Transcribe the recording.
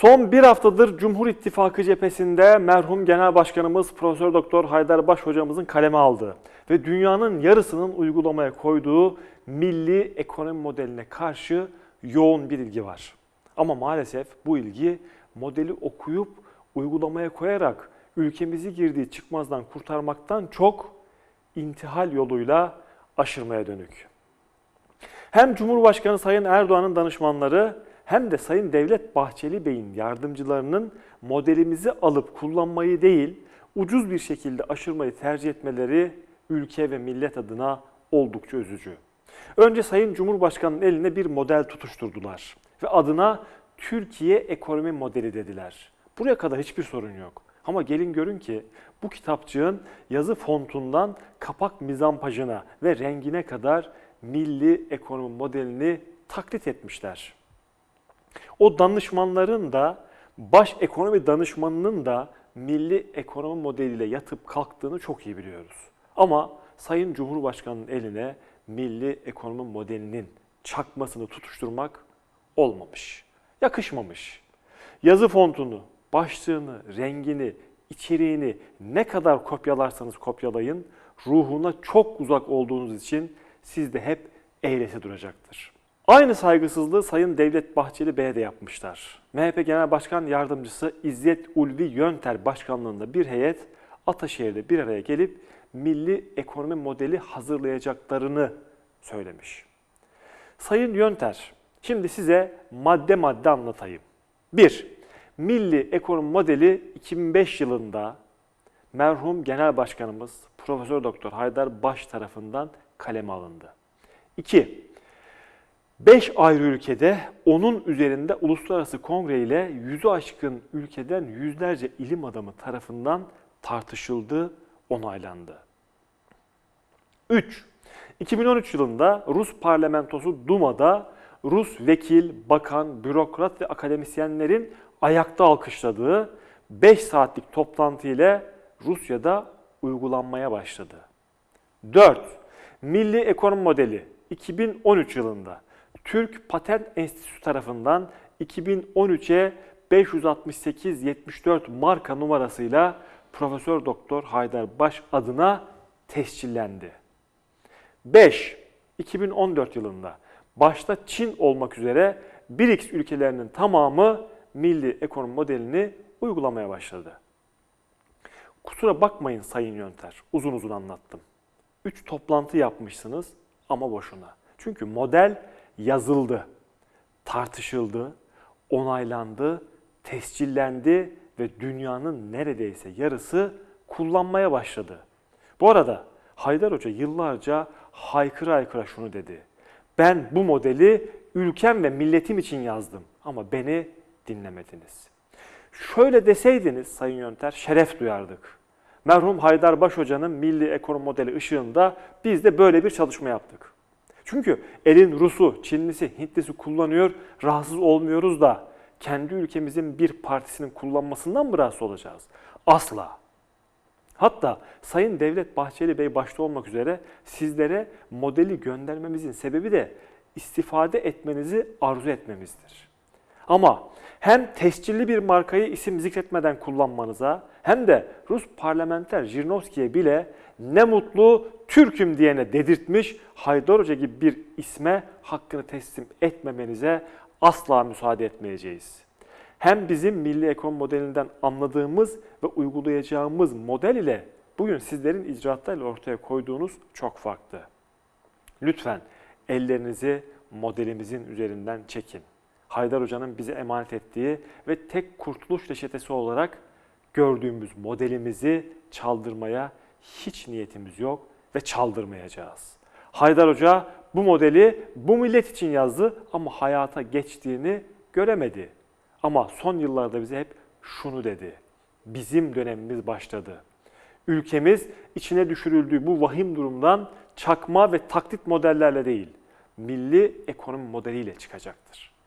Son bir haftadır Cumhur İttifakı cephesinde merhum Genel Başkanımız Profesör Doktor Haydar Baş hocamızın kaleme aldığı ve dünyanın yarısının uygulamaya koyduğu milli ekonomi modeline karşı yoğun bir ilgi var. Ama maalesef bu ilgi modeli okuyup uygulamaya koyarak ülkemizi girdiği çıkmazdan kurtarmaktan çok intihal yoluyla aşırmaya dönük. Hem Cumhurbaşkanı Sayın Erdoğan'ın danışmanları hem de Sayın Devlet Bahçeli Bey'in yardımcılarının modelimizi alıp kullanmayı değil, ucuz bir şekilde aşırmayı tercih etmeleri ülke ve millet adına oldukça üzücü. Önce Sayın Cumhurbaşkanı'nın eline bir model tutuşturdular ve adına Türkiye ekonomi modeli dediler. Buraya kadar hiçbir sorun yok. Ama gelin görün ki bu kitapçığın yazı fontundan kapak mizampajına ve rengine kadar milli ekonomi modelini taklit etmişler. O danışmanların da baş ekonomi danışmanının da milli ekonomi modeliyle yatıp kalktığını çok iyi biliyoruz. Ama Sayın Cumhurbaşkanı'nın eline milli ekonomi modelinin çakmasını tutuşturmak olmamış. Yakışmamış. Yazı fontunu, başlığını, rengini, içeriğini ne kadar kopyalarsanız kopyalayın, ruhuna çok uzak olduğunuz için sizde hep eğreti duracaktır. Aynı saygısızlığı Sayın Devlet Bahçeli Bey'e de yapmışlar. MHP Genel Başkan Yardımcısı İzzet Ulvi Yönter başkanlığında bir heyet Ataşehir'de bir araya gelip milli ekonomi modeli hazırlayacaklarını söylemiş. Sayın Yönter, şimdi size madde madde anlatayım. 1. Milli ekonomi modeli 2005 yılında merhum Genel Başkanımız Profesör Doktor Haydar Baş tarafından kaleme alındı. 2. 5 ayrı ülkede onun üzerinde uluslararası kongre ile yüzü aşkın ülkeden yüzlerce ilim adamı tarafından tartışıldı, onaylandı. 3. 2013 yılında Rus parlamentosu Duma'da Rus vekil, bakan, bürokrat ve akademisyenlerin ayakta alkışladığı 5 saatlik toplantı ile Rusya'da uygulanmaya başladı. 4. Milli Ekonomi Modeli 2013 yılında Türk Patent Enstitüsü tarafından 2013'e 568-74 marka numarasıyla Profesör Doktor Haydar Baş adına tescillendi. 5. 2014 yılında başta Çin olmak üzere BRICS ülkelerinin tamamı milli ekonomi modelini uygulamaya başladı. Kusura bakmayın Sayın Yönter, uzun uzun anlattım. 3 toplantı yapmışsınız ama boşuna. Çünkü model yazıldı, tartışıldı, onaylandı, tescillendi ve dünyanın neredeyse yarısı kullanmaya başladı. Bu arada Haydar Hoca yıllarca haykıra haykıra şunu dedi. Ben bu modeli ülkem ve milletim için yazdım ama beni dinlemediniz. Şöyle deseydiniz Sayın Yönter şeref duyardık. Merhum Haydar Baş Hoca'nın milli ekonomi modeli ışığında biz de böyle bir çalışma yaptık. Çünkü elin Rusu, Çinlisi, Hintlisi kullanıyor, rahatsız olmuyoruz da kendi ülkemizin bir partisinin kullanmasından mı rahatsız olacağız? Asla. Hatta Sayın Devlet Bahçeli Bey başta olmak üzere sizlere modeli göndermemizin sebebi de istifade etmenizi arzu etmemizdir. Ama hem tescilli bir markayı isim zikretmeden kullanmanıza hem de Rus parlamenter Jirnovski'ye bile ne mutlu Türk'üm diyene dedirtmiş Haydar Hoca gibi bir isme hakkını teslim etmemenize asla müsaade etmeyeceğiz. Hem bizim milli ekonomi modelinden anladığımız ve uygulayacağımız model ile bugün sizlerin icraatlarıyla ortaya koyduğunuz çok farklı. Lütfen ellerinizi modelimizin üzerinden çekin. Haydar Hoca'nın bize emanet ettiği ve tek kurtuluş reçetesi olarak gördüğümüz modelimizi çaldırmaya hiç niyetimiz yok ve çaldırmayacağız. Haydar Hoca bu modeli bu millet için yazdı ama hayata geçtiğini göremedi. Ama son yıllarda bize hep şunu dedi. Bizim dönemimiz başladı. Ülkemiz içine düşürüldüğü bu vahim durumdan çakma ve taklit modellerle değil, milli ekonomi modeliyle çıkacaktır.